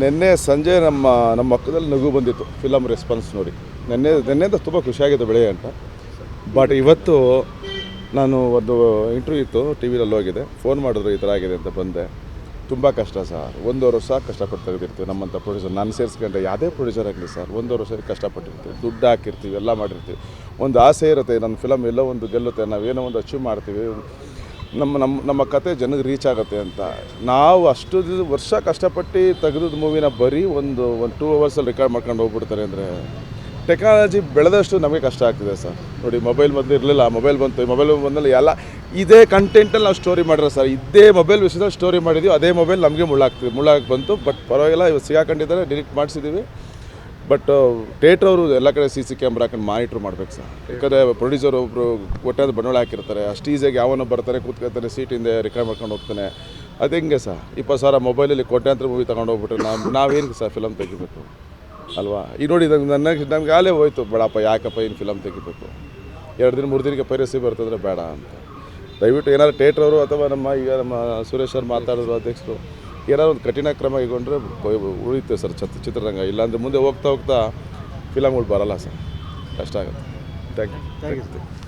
ನಿನ್ನೆ ಸಂಜೆ ನಮ್ಮ ನಮ್ಮ ಪಕ್ಕದಲ್ಲಿ ನಗು ಬಂದಿತ್ತು ಫಿಲಮ್ ರೆಸ್ಪಾನ್ಸ್ ನೋಡಿ. ನಿನ್ನೆ, ನಿನ್ನೆಯಿಂದ ತುಂಬ ಖುಷಿಯಾಗಿದೆ ಬೆಳೆ ಅಂತ. ಬಟ್ ಇವತ್ತು ನಾನು ಒಂದು ಇಂಟರ್ವ್ಯೂ ಇತ್ತು ಟಿ ವಿನಲ್ಲಿ ಹೋಗಿದೆ. ಫೋನ್ ಮಾಡಿದ್ರು ಈ ಥರ ಆಗಿದೆ ಅಂತ ಬಂದೆ. ತುಂಬ ಕಷ್ಟ ಸರ್. ಒಂದೂವರೆ ವರ್ಷ ಕಷ್ಟಪಟ್ಟು ತೆಗೆದಿರ್ತೀವಿ ನಮ್ಮಂಥ ಪ್ರೊಡ್ಯೂಸರ್ ನಾನು ಸೇರಿಸ್ಕೊಂಡ್ರೆ ಯಾವುದೇ ಪ್ರೊಡ್ಯೂಸರ್ ಆಗಲಿ ಸರ್ ಒಂದೂವರೆ ವರ್ಷ ಕಷ್ಟಪಟ್ಟಿರ್ತೀವಿ. ದುಡ್ಡು ಹಾಕಿರ್ತೀವಿ, ಎಲ್ಲ ಮಾಡಿರ್ತೀವಿ. ಒಂದು ಆಸೆ ಇರುತ್ತೆ, ನನ್ನ ಫಿಲಮ್ ಎಲ್ಲೋ ಒಂದು ಗೆಲ್ಲುತ್ತೆ, ನಾವೇನೋ ಒಂದು ಅಚೀವ್ ಮಾಡ್ತೀವಿ. ನಮ್ಮ ನಮ್ಮ ನಮ್ಮ ಕತೆ ಜನಕ್ಕೆ ರೀಚ್ ಆಗುತ್ತೆ ಅಂತ. ನಾವು ಅಷ್ಟು ವರ್ಷ ಕಷ್ಟಪಟ್ಟು ತೆಗೆದ ಮೂವಿನ ಬರೀ ಒಂದು ಒಂದು ಟೂ ಅವರ್ಸಲ್ಲಿ ರೆಕಾರ್ಡ್ ಮಾಡ್ಕೊಂಡು ಹೋಗ್ಬಿಡ್ತಾರೆ ಅಂದರೆ ಟೆಕ್ನಾಲಜಿ ಬೆಳೆದಷ್ಟು ನಮಗೆ ಕಷ್ಟ ಆಗ್ತಿದೆ ಸರ್. ನೋಡಿ ಮೊಬೈಲ್ ಮೊದಲು ಇರಲಿಲ್ಲ ಮೊಬೈಲ್ ಬಂತು ಮೊಬೈಲ್ ಬಂದಲ್ಲಿ ಎಲ್ಲ ಇದೇ ಕಂಟೆಂಟಲ್ಲಿ ನಾವು ಸ್ಟೋರಿ ಮಾಡಿರೋ ಸರ್. ಇದೇ ಮೊಬೈಲ್ ವಿಷಯದಲ್ಲಿ ಸ್ಟೋರಿ ಮಾಡಿದ್ದೀವಿ ಅದೇ ಮೊಬೈಲ್ ನಮಗೆ ಮುಳ್ಳಾಗ್ತಿದೆ, ಮುಳ್ಳಾಗಿ ಬಂತು ಬಟ್ ಪರವಾಗಿಲ್ಲ ಇವತ್ತು ಸಿಗಾಕೊಂಡಿದ್ದಾರೆ ಡಿಲೀಟ್ ಮಾಡಿಸಿದ್ದೀವಿ ಬಟ್ ಥಿಯೇಟ್ರ್ ಅವರು ಎಲ್ಲ ಕಡೆ ಸಿ ಸಿ ಕ್ಯಾಮ್ರಾ ಹಾಕೊಂಡು ಮಾನಿಟ್ರ್ ಮಾಡ್ಬೇಕು ಸರ್. ಯಾಕಂದರೆ ಪ್ರೊಡ್ಯೂಸರ್ ಒಬ್ಬರು ಕೊಟ್ಟಾದ ಬಂಡವಾಳ ಹಾಕಿರ್ತಾರೆ. ಅಷ್ಟು ಈಸಿಯಾಗಿ ಯಾವನೋ ಬರ್ತಾರೆ ಕೂತ್ಕೊಳ್ತಾನೆ ಸೀಟಿಂದ ರೆಕಾರ್ಡ್ ಮಾಡ್ಕೊಂಡು ಹೋಗ್ತಾನೆ. ಅದು ಹೆಂಗೆ ಸರ್? ಇಪ್ಪತ್ತು ಸಾವಿರ ಮೊಬೈಲಲ್ಲಿ ಕೋಟ್ಯಾಂತರ ಮೂವಿ ತಗೊಂಡು ಹೋಗ್ಬಿಟ್ರೆ ನಾವು ನಾವೇನು ಸರ್ ಫಿಲಮ್ ತೆಗಿಬೇಕು? ಅಲ್ವಾ? ಈಗ ನೋಡಿ ನನಗೆ ನನಗೆ ಆಲೇ ಹೋಯ್ತು, ಬೇಡಪ್ಪ, ಯಾಕಪ್ಪ ಏನು ಫಿಲಮ್ ತೆಗಿಬೇಕು? ಎರಡು ದಿನ, ಮೂರು ದಿನಕ್ಕೆ ಪೈರಸಿ ಬರ್ತಂದ್ರೆ ಬೇಡ ಅಂತ. ದಯವಿಟ್ಟು ಏನಾದ್ರು ಥಿಯೇಟ್ರವರು ಅಥವಾ ನಮ್ಮ ಈಗ ನಮ್ಮ ಸುರೇಶ್ ಸರ್ ಮಾತಾಡಿದ್ರು, ಅಧ್ಯಕ್ಷರು ಏನಾದ್ರು ಒಂದು ಕಠಿಣ ಕ್ರಮ ಕೈಗೊಂಡ್ರೆ ಉಳಿಯುತ್ತೆ ಸರ್ ಚಿತ್ರ ಚಿತ್ರರಂಗ. ಇಲ್ಲಾಂದರೆ ಮುಂದೆ ಹೋಗ್ತಾ ಹೋಗ್ತಾ ಫಿಲಮ್ಗಳು ಬರಲ್ಲ ಸರ್. ಕಷ್ಟ ಆಗುತ್ತೆ. Thank you thank you